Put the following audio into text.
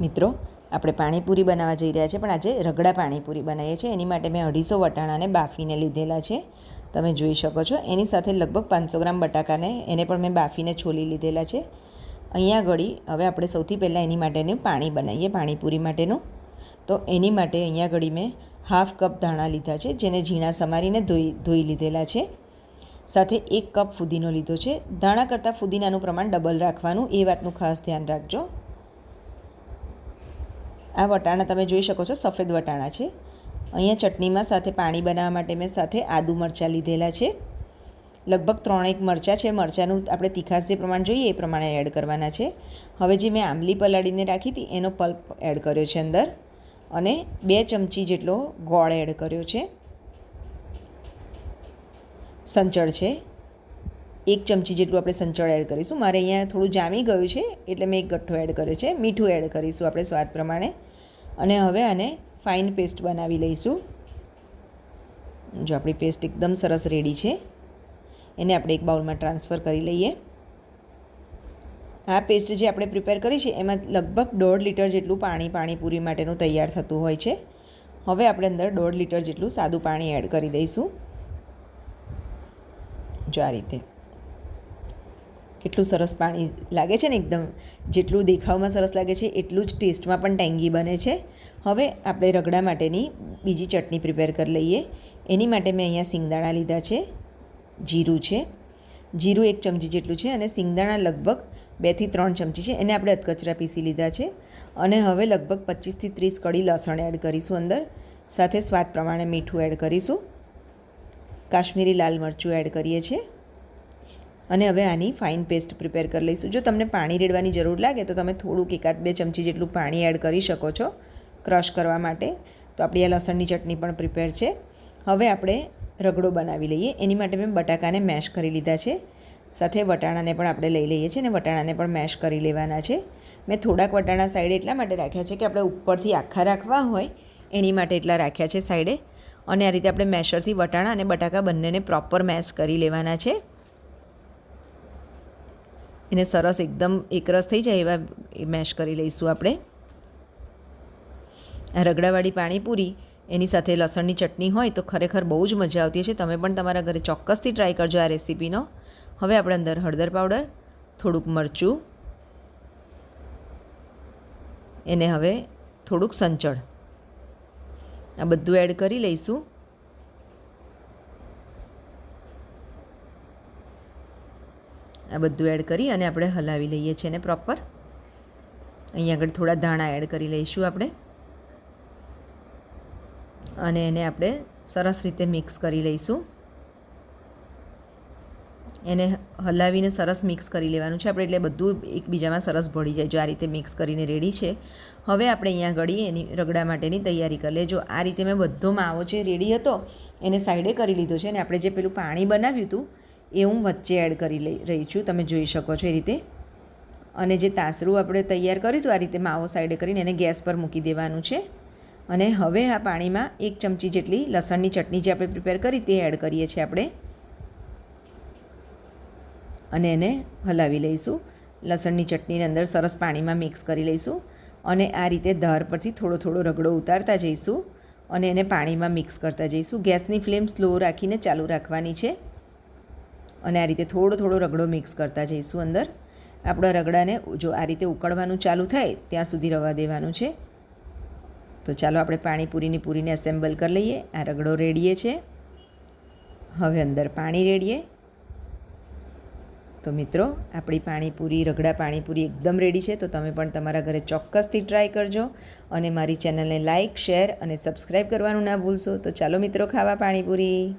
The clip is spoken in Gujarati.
મિત્રો, આપણે પાણીપુરી બનાવવા જઈ રહ્યા છીએ પણ આજે રગડા પાણીપુરી બનાવીએ છીએ. એની માટે મેં અઢીસો વટાણાને બાફીને લીધેલા છે. તમે જોઈ શકો છો, એની સાથે લગભગ પાંચસો ગ્રામ બટાકાને એને પણ મેં બાફીને છોલી લીધેલા છે. અહીંયા ઘડી હવે આપણે સૌથી પહેલાં એની માટેનું પાણી બનાવીએ, પાણીપુરી માટેનું. તો એની માટે અહીંયા ઘડી મેં હાફ કપ ધાણા લીધા છે, જેને ઝીણા સમારીને ધોઈ ધોઈ લીધેલા છે. સાથે એક કપ ફુદીનો લીધો છે. ધાણા કરતાં ફુદીનાનું પ્રમાણ ડબલ રાખવાનું, એ વાતનું ખાસ ધ્યાન રાખજો. આ વટાણા તમે જોઈ શકો છો, સફેદ વટાણા છે. અહીંયા ચટણીમાં સાથે પાણી બનાવવા માટે મેં સાથે આદુ મરચાં લીધેલા છે. લગભગ ત્રણેક મરચાં છે, મરચાંનું આપણે તીખાસ જે પ્રમાણ જોઈએ એ પ્રમાણે એડ કરવાના છે. હવે જે મેં આંબલી પલાળીને રાખી હતી, એનો પલ્પ એડ કર્યો છે અંદર અને બે ચમચી જેટલો ગોળ એડ કર્યો છે. સંચળ છે. એક ચમચી જેટલું આપણે સંચળ એડ કરીશું. મારે અહીંયા થોડું જામી ગયું છે, એટલે મેં એક ગઠ્ઠો એડ કર્યો છે. મીઠું એડ કરીશું આપણે સ્વાદ પ્રમાણે. અને હવે આને ફાઇન પેસ્ટ બનાવી લઈશું. જો આપણી પેસ્ટ એકદમ સરસ રેડી છે, એને આપણે એક બાઉલમાં ટ્રાન્સફર કરી લઈએ. આ પેસ્ટ જે આપણે પ્રિપેર કરી છે, એમાં લગભગ દોઢ લીટર જેટલું પાણી પાણીપુરી માટેનું તૈયાર થતું હોય છે. હવે આપણે અંદર દોઢ લીટર જેટલું સાદું પાણી એડ કરી દઈશું. જો આ રીતે. કેટલું સરસ પાણી લાગે છે ને એકદમ. જેટલું દેખાવમાં સરસ લાગે છે, એટલું જ ટેસ્ટમાં પણ ટેંગી બને છે. હવે આપણે રગડા માટેની બીજી ચટણી પ્રિપેર કરી લઈએ. એની માટે મેં અહીંયા સિંગદાણા લીધા છે, જીરું છે. જીરું એક ચમચી જેટલું છે અને સિંગદાણા લગભગ બેથી ત્રણ ચમચી છે. એને આપણે અધકચરા પીસી લીધા છે. અને હવે લગભગ પચીસથી ત્રીસ કડી લસણ એડ કરીશું અંદર. સાથે સ્વાદ પ્રમાણે મીઠું એડ કરીશું. કાશ્મીરી લાલ મરચું એડ કરીએ છીએ. અને હવે આની ફાઇન પેસ્ટ પ્રિપેર કરી લઈશું. જો તમને પાણી રેડવાની જરૂર લાગે, તો તમે થોડુંક એકાદ બે ચમચી જેટલું પાણી એડ કરી શકો છો ક્રશ કરવા માટે. તો આપણી આ લસણની ચટણી પણ પ્રિપેર છે. હવે આપણે રગડો બનાવી લઈએ. એની માટે મેં બટાકાને મેશ કરી લીધા છે. સાથે વટાણાને પણ આપણે લઈ લઈએ છીએ અને વટાણાને પણ મેશ કરી લેવાના છે. મેં થોડાક વટાણા સાઈડે એટલા માટે રાખ્યા છે કે આપણે ઉપરથી આખા રાખવા હોય, એની માટે એટલા રાખ્યા છે સાઈડે અને આ રીતે આપણે મેશરથી વટાણા અને બટાકા બંનેને પ્રોપર મેશ કરી લેવાના છે. એને સરસ એકદમ એકરસ થઈ જાય એવા મેશ કરી લઈશું આપણે. આ રગડાવાળી પાણીપુરી, એની સાથે લસણની ચટણી હોય તો ખરેખર બહુ જ મજા આવતી છે તમે પણ તમારા ઘરે ચોક્કસથી ટ્રાય કરજો આ રેસીપીનો. હવે આપણે અંદર હળદર પાવડર થોડુંક મરચું, એને હવે થોડુંક સંચળ. આ બધું એડ કરી લઈશું. આ બધું એડ કરી અને આપણે હલાવી લઈએ છીએ એને પ્રોપર અહીંયા આગળ થોડા ધાણા એડ કરી લઈશું આપણે. અને એને આપણે સરસ રીતે મિક્સ કરી લઈશું. એને હલાવીને સરસ મિક્સ કરી લેવાનું છે. આપણે એટલે બધું એકબીજામાં સરસ ભળી જાય જો આ રીતે મિક્સ કરીને રેડી છે. હવે આપણે અહીંયા ગળી એની રગડા માટેની તૈયારી કરી લે જો આ રીતે મેં બધો માવો જે રેડી હતો, એને સાઈડે કરી લીધો છે અને આપણે જે પેલું પાણી બનાવ્યું હતું એ હું વચ્ચે એડ કરી લઈ રહી છું, તમે જોઈ શકો છો એ રીતે. અને જે તાસરું આપણે તૈયાર કર્યું હતું, આ રીતે માવો સાઈડે કરીને એને ગેસ પર મૂકી દેવાનું છે. અને હવે આ પાણીમાં એક ચમચી જેટલી લસણની ચટણી જે આપણે પ્રિપેર કરી તે એડ કરીએ છીએ આપણે. અને એને હલાવી લઈશું. લસણની ચટણીની અંદર સરસ પાણીમાં મિક્સ કરી લઈશું. અને આ રીતે ધાર પરથી થોડો થોડો રગડો ઉતારતા જઈશું. અને એને પાણીમાં મિક્સ કરતા જઈશું. ગેસની ફ્લેમ સ્લો રાખીને ચાલુ રાખવાની છે. અને આ રીતે થોડો થોડો રગડો મિક્સ કરતા જઈશું અંદર. આપણા રગડાને જો આ રીતે ઉકળવાનું ચાલુ થાય, ત્યાં સુધી રવા દેવાનું છે. તો ચાલો આપણે પાણીપુરીની પૂરીને એસેમ્બલ કરી લઈએ. આ રગડો રેડીએ છે. હવે અંદર પાણી રેડીએ. તો મિત્રો, આપણી પાણીપુરી રગડા પાણીપુરી એકદમ રેડી છે. તો તમે પણ તમારા ઘરે ચોક્કસથી ટ્રાય કરજો અને મારી ચેનલને લાઇક શેર અને સબસ્ક્રાઈબ કરવાનું ના ભૂલશો. તો ચાલો મિત્રો, ખાવા પાણીપુરી